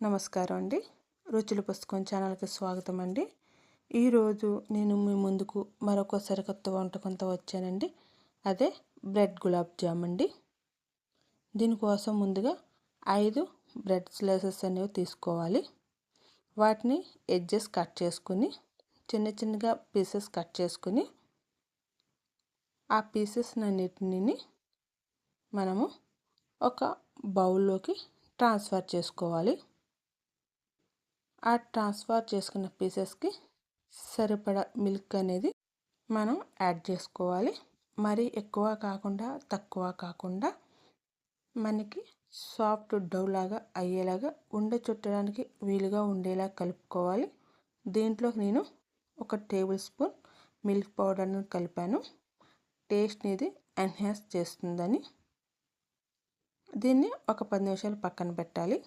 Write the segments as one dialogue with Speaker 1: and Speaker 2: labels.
Speaker 1: నమస్కారం అండి. రుచుల పుస్తకం ఛానల్కి స్వాగతం అండి ఈరోజు నేను మీ ముందుకు మరొక సరికొత్త వంటకంతో వచ్చానండి. అదే బ్రెడ్ గులాబ్ జామ్ అండి. దీనికోసం ముందుగా ఐదు బ్రెడ్ స్లైసెస్ అనేవి తీసుకోవాలి. వాటిని ఎడ్జెస్ కట్ చేసుకుని చిన్న చిన్నగా పీసెస్ కట్ చేసుకుని ఆ పీసెస్ అన్నిటిని మనము ఒక బౌల్లోకి ట్రాన్స్ఫర్ చేసుకోవాలి. ఆ ట్రాన్స్ఫర్ చేసుకున్న పీసెస్కి సరిపడా మిల్క్ అనేది మనం యాడ్ చేసుకోవాలి. మరి ఎక్కువ కాకుండా తక్కువ కాకుండా మనకి సాఫ్ట్ డౌ లాగా అయ్యేలాగా ఉండ చుట్టడానికి వీలుగా ఉండేలా కలుపుకోవాలి. దీంట్లో నేను ఒక టేబుల్ స్పూన్ మిల్క్ పౌడర్ను కలిపాను. టేస్ట్ ఇది ఎన్హాన్స్ చేస్తుందని. దీన్ని ఒక పది నిమిషాలు పక్కన పెట్టాలి.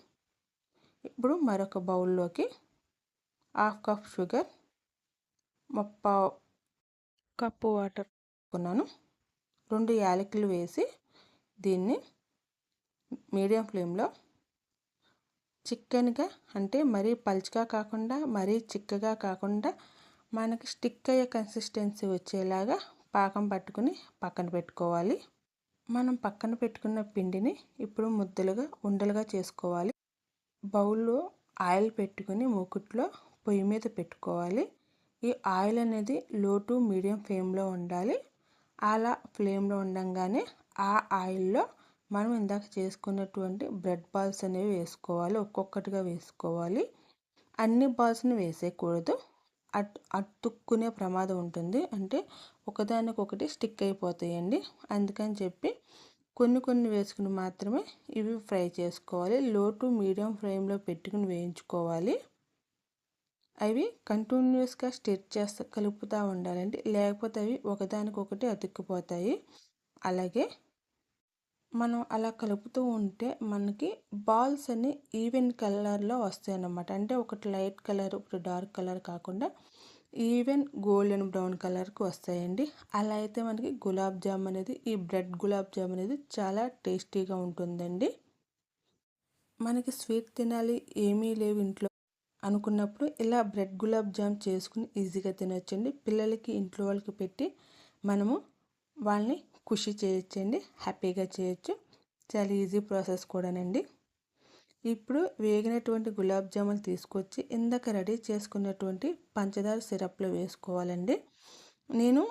Speaker 1: ఇప్పుడు మరొక బౌల్లోకి హాఫ్ కప్ షుగర్ ముప్పా కప్పు వాటర్ కొన్నాను రెండు యాలకులు వేసి దీన్ని మీడియం ఫ్లేమ్లో చికెన్గా అంటే మరీ పలుచగా కాకుండా మరీ చిక్కగా కాకుండా మనకి స్టిక్ అయ్యే కన్సిస్టెన్సీ వచ్చేలాగా పాకం పట్టుకుని పక్కన పెట్టుకోవాలి. మనం పక్కన పెట్టుకున్న పిండిని ఇప్పుడు ముద్దలుగా ఉండలుగా చేసుకోవాలి. బౌల్లో ఆయిల్ పెట్టుకుని మూకుట్లో పొయ్యి మీద పెట్టుకోవాలి. ఈ ఆయిల్ అనేది లో టు మీడియం ఫ్లేమ్లో ఉండాలి. అలా ఫ్లేమ్లో ఉండగానే ఆ ఆయిల్లో మనం ఇందాక చేసుకున్నటువంటి బ్రెడ్ బాల్స్ అనేవి వేసుకోవాలి. ఒక్కొక్కటిగా వేసుకోవాలి. అన్ని బాల్స్ని వేసేయకూడదు. అట్ అతుక్కునే ప్రమాదం ఉంటుంది. అంటే ఒకదానికొకటి స్టిక్ అయిపోతాయండి. అందుకని చెప్పి కొన్ని కొన్ని వేసుకుని మాత్రమే ఇవి ఫ్రై చేసుకోవాలి. లో టు మీడియం ఫ్లేమ్లో పెట్టుకుని వేయించుకోవాలి. అవి కంటిన్యూస్గా స్టిచ్ చేస్తా కలుపుతూ ఉండాలండి. లేకపోతే అవి ఒకదానికొకటి అతుక్కుపోతాయి. అలాగే మనం అలా కలుపుతూ ఉంటే మనకి బాల్స్ అన్ని ఈవెన్ కలర్లో వస్తాయి అన్నమాట అంటే ఒకటి లైట్ కలర్ ఒకటి డార్క్ కలర్ కాకుండా ఈవెన్ గోల్డెన్ బ్రౌన్ కలర్కి వస్తాయండి. అలా అయితే మనకి గులాబ్ జామ్ అనేది ఈ బ్రెడ్ గులాబ్ జామ్ అనేది చాలా టేస్టీగా ఉంటుందండి. మనకి స్వీట్ తినాలి ఏమీ లేవు ఇంట్లో అనుకున్నప్పుడు ఇలా బ్రెడ్ గులాబ్ జామ్ చేసుకుని ఈజీగా తినొచ్చండి. పిల్లలకి ఇంట్లో వాళ్ళకి పెట్టి మనము వాళ్ళని ఖుషి చేయొచ్చండి హ్యాపీగా చేయొచ్చు. చాలా ఈజీ ప్రాసెస్ కూడానండి. ఇప్పుడు వేగినటువంటి గులాబ్ జామున్ తీసుకొచ్చి ఇందాక రెడీ చేసుకున్నటువంటి పంచదార సిరప్లో వేసుకోవాలండి. నేను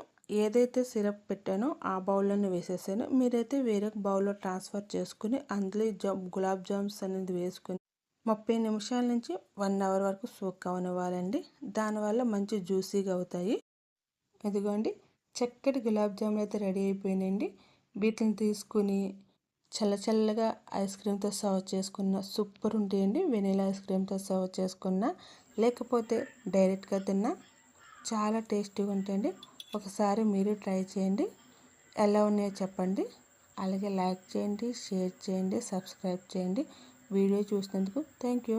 Speaker 1: ఏదైతే సిరప్ పెట్టానో ఆ బౌల్లోనే వేసేసాను. మీరైతే వేరే బౌల్లో ట్రాన్స్ఫర్ చేసుకుని అందులో జామ్ గులాబ్ జామ్స్ అనేది వేసుకుని ముప్పై నిమిషాల నుంచి వన్ అవర్ వరకు సోక్ అవనివ్వాలండి దానివల్ల మంచి జ్యూసీగా అవుతాయి. ఇదిగోండి చక్కటి గులాబ్ జాములు అయితే రెడీ అయిపోయినాయండి. వీటిని తీసుకుని చల్లచల్లగా ఐస్ క్రీమ్తో సర్వ్ చేసుకున్న సూపర్ ఉంటాయండి. వెనీలా ఐస్ క్రీమ్తో సర్వ్ చేసుకున్న లేకపోతే డైరెక్ట్గా తిన్నా చాలా టేస్టీగా ఉంటాయండి. ఒకసారి మీరు ట్రై చేయండి. ఎలా ఉన్నాయో చెప్పండి. అలాగే లైక్ చేయండి షేర్ చేయండి సబ్స్క్రైబ్ చేయండి. వీడియో చూసినందుకు థ్యాంక్ యూ.